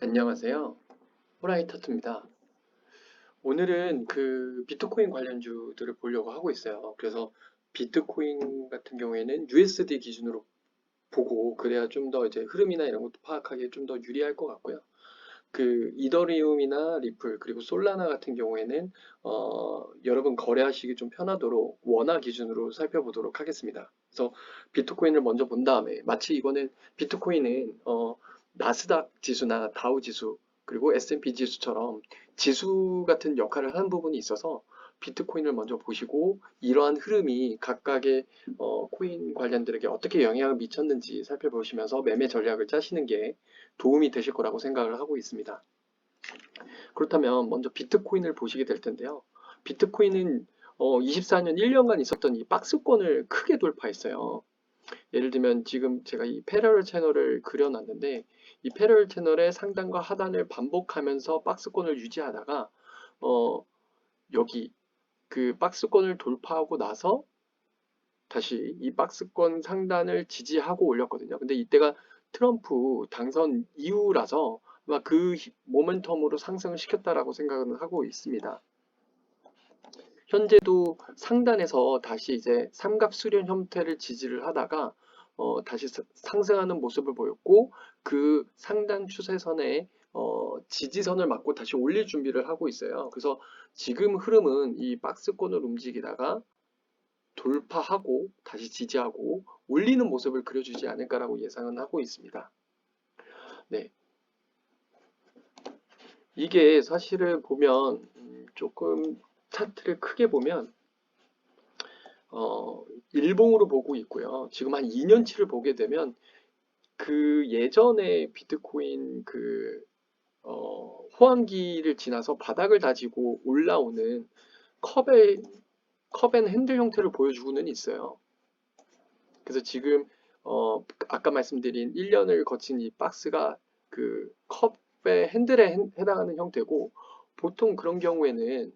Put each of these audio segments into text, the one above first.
안녕하세요. 호라이터트입니다. 오늘은 그 비트코인 관련주들을 보려고 하고 있어요. 그래서 비트코인 같은 경우에는 USD 기준으로 보고 그래야 좀 더 이제 흐름이나 이런 것도 파악하기에 좀 더 유리할 것 같고요. 그 이더리움이나 리플 그리고 솔라나 같은 경우에는 어, 여러분 거래하시기 좀 편하도록 원화 기준으로 살펴보도록 하겠습니다. 그래서 비트코인을 먼저 본 다음에 마치 이거는 비트코인은 어, 나스닥 지수나 다우 지수 그리고 S&P 지수처럼 지수 같은 역할을 하는 부분이 있어서 비트코인을 먼저 보시고 이러한 흐름이 각각의 어, 코인 관련들에게 어떻게 영향을 미쳤는지 살펴보시면서 매매 전략을 짜시는 게 도움이 되실 거라고 생각을 하고 있습니다. 그렇다면 먼저 비트코인을 보시게 될 텐데요. 비트코인은 어, 24년 1년간 있었던 이 박스권을 크게 돌파했어요. 예를 들면 지금 제가 이 패러럴 채널을 그려놨는데 이 패러럴 채널의 상단과 하단을 반복하면서 박스권을 유지하다가 어, 여기 그 박스권을 돌파하고 나서 다시 이 박스권 상단을 지지하고 올렸거든요. 근데 이때가 트럼프 당선 이후라서 아마 그 히- 모멘텀으로 상승을 시켰다라고 생각은 하고 있습니다. 현재도 상단에서 다시 이제 삼각 수렴 형태를 지지를 하다가 어, 다시 사- 상승하는 모습을 보였고 그 상단 추세선에 어, 지지선을 맞고 다시 올릴 준비를 하고 있어요. 그래서 지금 흐름은 이 박스권을 움직이다가 돌파하고 다시 지지하고 올리는 모습을 그려주지 않을까라고 예상은 하고 있습니다. 네. 이게 사실을 보면 음, 조금 차트를 크게 보면 어, 일봉으로 보고 있고요. 지금 한 2년치를 보게 되면 그 예전에 비트코인 그 어, 호황기를 지나서 바닥을 다지고 올라오는 컵의 컵앤 핸들 형태를 보여주고는 있어요. 그래서 지금 어, 아까 말씀드린 1년을 거친 이 박스가 그 컵의 핸들에 해- 해당하는 형태고 보통 그런 경우에는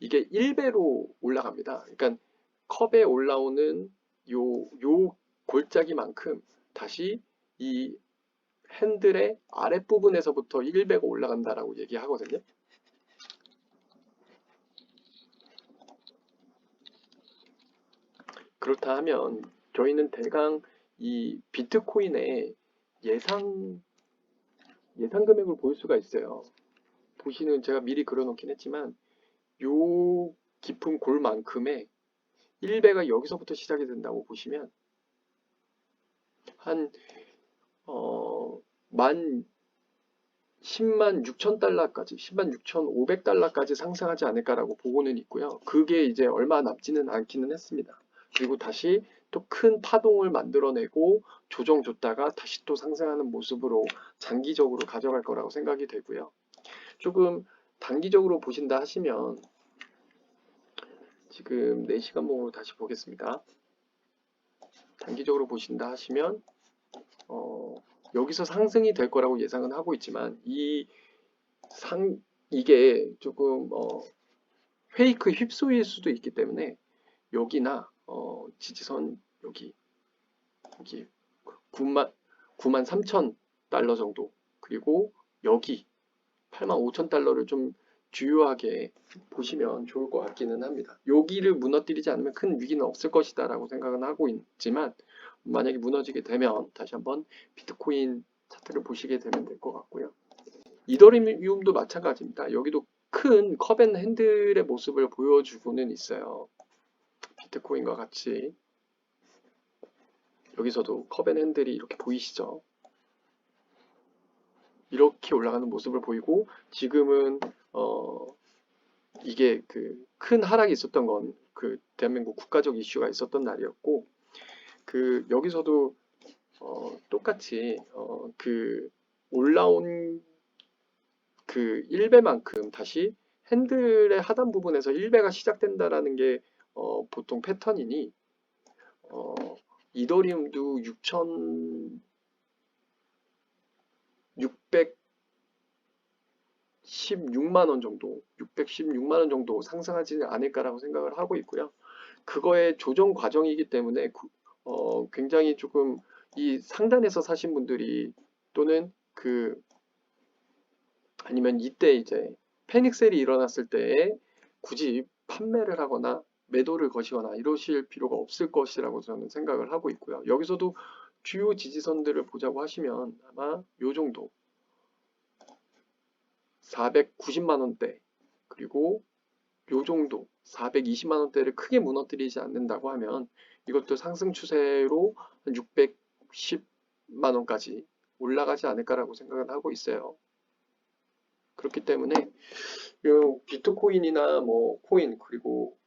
이게 1배로 올라갑니다. 그러니까 컵에 올라오는 요, 요 골짜기만큼 다시 이 핸들의 아랫부분에서부터 1배가 올라간다라고 얘기하거든요. 그렇다 하면 저희는 대강 이 비트코인의 예상 예상 금액을 볼 수가 있어요. 보시는 제가 미리 그려놓긴 했지만 요 깊은 골만큼의 1배가 여기서부터 시작이 된다고 보시면 한 어, 만 10만 6천 달러까지 10만 6천 500달러까지 상승하지 않을까라고 보고는 있고요. 그게 이제 얼마 남지는 않기는 했습니다. 그리고 다시 또 큰 파동을 만들어내고 조정 줬다가 다시 또 상승하는 모습으로 장기적으로 가져갈 거라고 생각이 되고요. 조금 단기적으로 보신다 하시면 지금 4시간봉으로 다시 보겠습니다. 단기적으로 보신다 하시면 어, 여기서 상승이 될 거라고 예상은 하고 있지만 이 상 이게 조금 어, 페이크 휩소일 수도 있기 때문에 여기나 어, 지지선 여기 여기 9만 9만 3천 달러 정도 그리고 여기 8만 5천 달러를 좀 주요하게 보시면 좋을 것 같기는 합니다. 여기를 무너뜨리지 않으면 큰 위기는 없을 것이다 라고 생각은 하고 있지만 만약에 무너지게 되면 다시 한번 비트코인 차트를 보시게 되면 될 것 같고요. 이더리움도 마찬가지입니다. 여기도 큰 컵앤 핸들의 모습을 보여주고는 있어요. 비트코인과 같이 여기서도 컵앤 핸들이 이렇게 보이시죠? 이렇게 올라가는 모습을 보이고 지금은 어 이게 그 큰 하락이 있었던 건 그 대한민국 국가적 이슈가 있었던 날이었고 그 여기서도 어 똑같이 어 그 올라온 그 1배만큼 다시 핸들의 하단 부분에서 1배가 시작된다라는 게 어, 보통 패턴이니 어, 이더리움도 6천 616만 원 정도, 616만 원 정도 상승하지 않을까라고 생각을 하고 있고요. 그거의 조정 과정이기 때문에 구- 어, 굉장히 조금 이 상단에서 사신 분들이 또는 그 아니면 이때 이제 패닉셀이 일어났을 때 굳이 판매를 하거나 매도를 거시거나 이러실 필요가 없을 것이라고 저는 생각을 하고 있고요. 여기서도 주요 지지선들을 보자고 하시면 아마 요 정도. 490만 원대. 그리고 요 정도. 420만 원대를 크게 무너뜨리지 않는다고 하면 이것도 상승 추세로 한 610만 원까지 올라가지 않을까라고 생각을 하고 있어요. 그렇기 때문에 요 비트코인이나 뭐 코인 그리고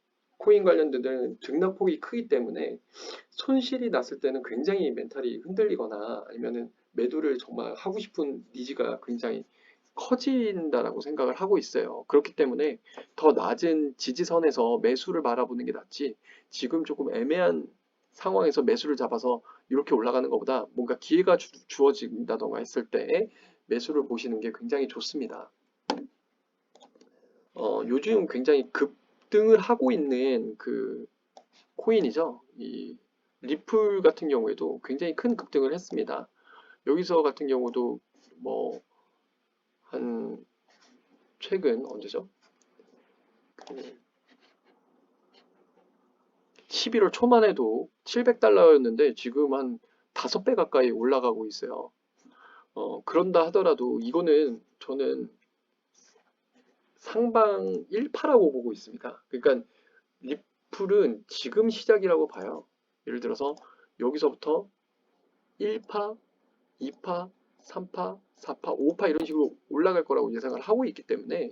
코인 관련된 등락폭이 크기 때문에 손실이 났을 때는 굉장히 멘탈이 흔들리거나 아니면은 매도를 정말 하고 싶은 니즈가 굉장히 커진다라고 생각을 하고 있어요. 그렇기 때문에 더 낮은 지지선에서 매수를 바라보는 게 낫지 지금 조금 애매한 상황에서 매수를 잡아서 이렇게 올라가는 것보다 뭔가 기회가 주, 주어진다던가 했을 때 매수를 보시는 게 굉장히 좋습니다. 어, 요즘 굉장히 급등을 하고 있는 그 코인이죠. 이 리플 같은 경우에도 굉장히 큰 급등을 했습니다. 여기서 같은 경우도 뭐 한 최근 언제죠? 그 11월 초만 해도 700달러였는데 지금 한 5배 가까이 올라가고 있어요. 어, 그런다 하더라도 이거는 저는 상방 1파라고 보고 있습니다. 그러니까 리플은 지금 시작이라고 봐요. 예를 들어서 여기서부터 1파, 2파, 3파, 4파, 5파 이런 식으로 올라갈 거라고 예상을 하고 있기 때문에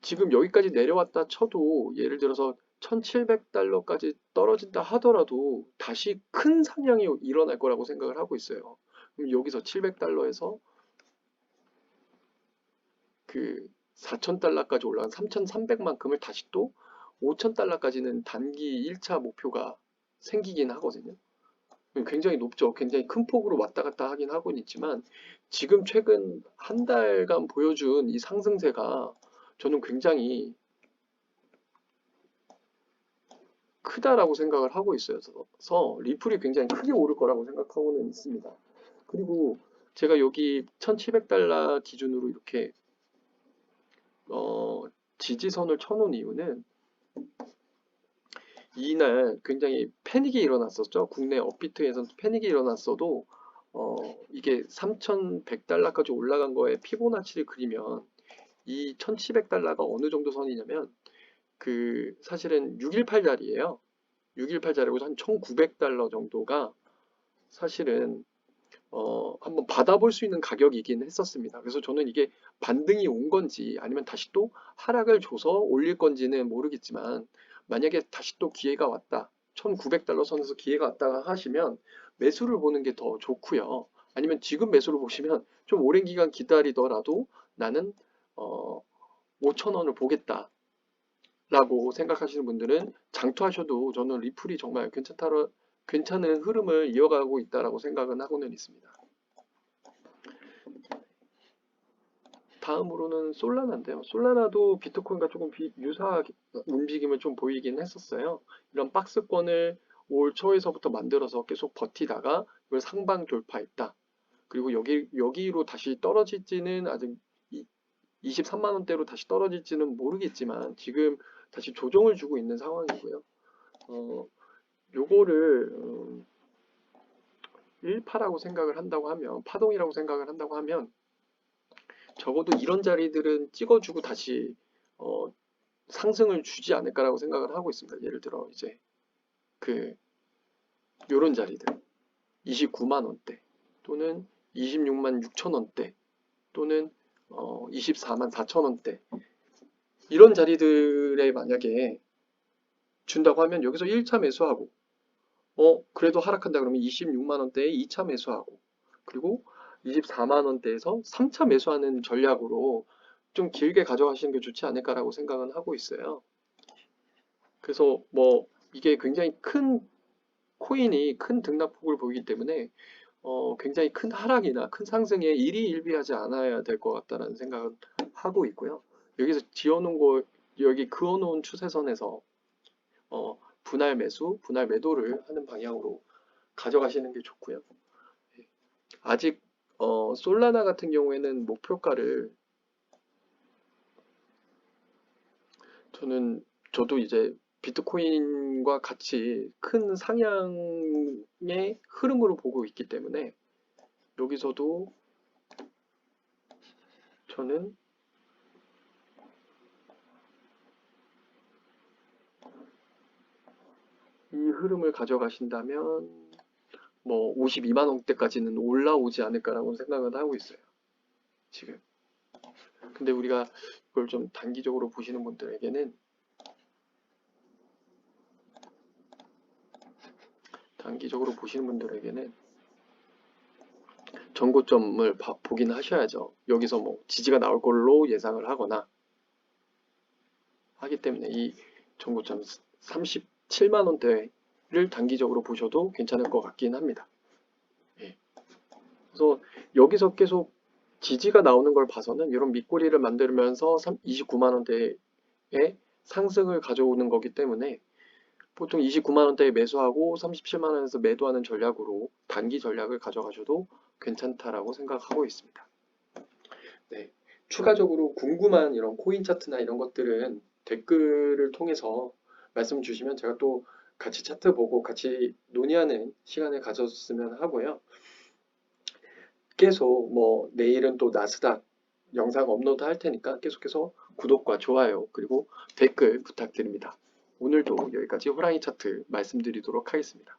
지금 여기까지 내려왔다 쳐도 예를 들어서 1700달러까지 떨어진다 하더라도 다시 큰 상향이 일어날 거라고 생각을 하고 있어요. 그럼 여기서 700달러에서 그 4000달러까지 올라간 3300만큼을 다시 또 5000달러까지는 단기 1차 목표가 생기긴 하거든요. 굉장히 높죠. 굉장히 큰 폭으로 왔다 갔다 하긴 하고는 있지만 지금 최근 한 달간 보여준 이 상승세가 저는 굉장히 크다라고 생각을 하고 있어요. 그래서 리플이 굉장히 크게 오를 거라고 생각하고는 있습니다. 그리고 제가 여기 1700달러 기준으로 이렇게 어, 지지선을 쳐놓은 이유는 이날 굉장히 패닉이 일어났었죠. 국내 업비트에서 패닉이 일어났어도 어, 이게 3,100달러까지 올라간 거에 피보나치를 그리면 이 1,700달러가 어느 정도 선이냐면 그 사실은 618자리예요. 618자리고 한 1,900달러 정도가 사실은 어, 한번 받아볼 수 있는 가격이긴 했었습니다. 그래서 저는 이게 반등이 온 건지 아니면 다시 또 하락을 줘서 올릴 건지는 모르겠지만 만약에 다시 또 기회가 왔다. 1900달러 선에서 기회가 왔다 하시면 매수를 보는 게 더 좋고요. 아니면 지금 매수를 보시면 좀 오랜 기간 기다리더라도 나는 어, 5천원을 보겠다. 라고 생각하시는 분들은 장투하셔도 저는 리플이 정말 괜찮다로 괜찮은 흐름을 이어가고 있다라고 생각은 하고는 있습니다. 다음으로는 솔라나인데요. 솔라나도 비트코인과 조금 비, 유사한 움직임을 좀 보이긴 했었어요. 이런 박스권을 올 초에서부터 만들어서 계속 버티다가 이걸 상방 돌파했다. 그리고 여기 여기로 다시 떨어질지는 아직 23만 원대로 다시 떨어질지는 모르겠지만 지금 다시 조정을 주고 있는 상황이고요. 어, 요거를 음, 1파라고 생각을 한다고 하면 파동이라고 생각을 한다고 하면 적어도 이런 자리들은 찍어주고 다시 어, 상승을 주지 않을까라고 생각을 하고 있습니다. 예를 들어 이제 그 요런 자리들 29만 원대 또는 26만 6천 원대 또는 어, 24만 4천 원대 이런 자리들에 만약에 준다고 하면 여기서 1차 매수하고 어 그래도 하락한다 그러면 26만 원대에 2차 매수하고 그리고 24만 원대에서 3차 매수하는 전략으로 좀 길게 가져가시는 게 좋지 않을까라고 생각은 하고 있어요. 그래서 뭐 이게 굉장히 큰 코인이 큰 등락폭을 보이기 때문에 어 굉장히 큰 하락이나 큰 상승에 일희일비하지 않아야 될 것 같다는 생각을 하고 있고요. 여기서 지어놓은 거 여기 그어놓은 추세선에서 어 분할 매수, 분할 매도를 하는 방향으로 가져가시는 게 좋고요. 아직 어, 솔라나 같은 경우에는 목표가를 저는 저도 이제 비트코인과 같이 큰 상향의 흐름으로 보고 있기 때문에 여기서도 저는 이 흐름을 가져가신다면 뭐 52만 원대까지는 올라오지 않을까라고 생각을 하고 있어요. 지금. 근데 우리가 이걸 좀 단기적으로 보시는 분들에게는 단기적으로 보시는 분들에게는 전고점을 봐- 보긴 하셔야죠. 여기서 뭐 지지가 나올 걸로 예상을 하거나 하기 때문에 이 전고점 37만 원대를 단기적으로 보셔도 괜찮을 것 같긴 합니다. 예. 그래서 여기서 계속 지지가 나오는 걸 봐서는 이런 밑꼬리를 만들면서 29만 원대의 상승을 가져오는 거기 때문에 보통 29만 원대에 매수하고 37만 원에서 매도하는 전략으로 단기 전략을 가져가셔도 괜찮다라고 생각하고 있습니다. 네. 추가적으로 궁금한 이런 코인 차트나 이런 것들은 댓글을 통해서 말씀 주시면 제가 또 같이 차트 보고 같이 논의하는 시간을 가졌으면 하고요. 계속 뭐 내일은 또 나스닥 영상 업로드 할 테니까 계속해서 구독과 좋아요 그리고 댓글 부탁드립니다. 오늘도 여기까지 호랑이 차트 말씀드리도록 하겠습니다.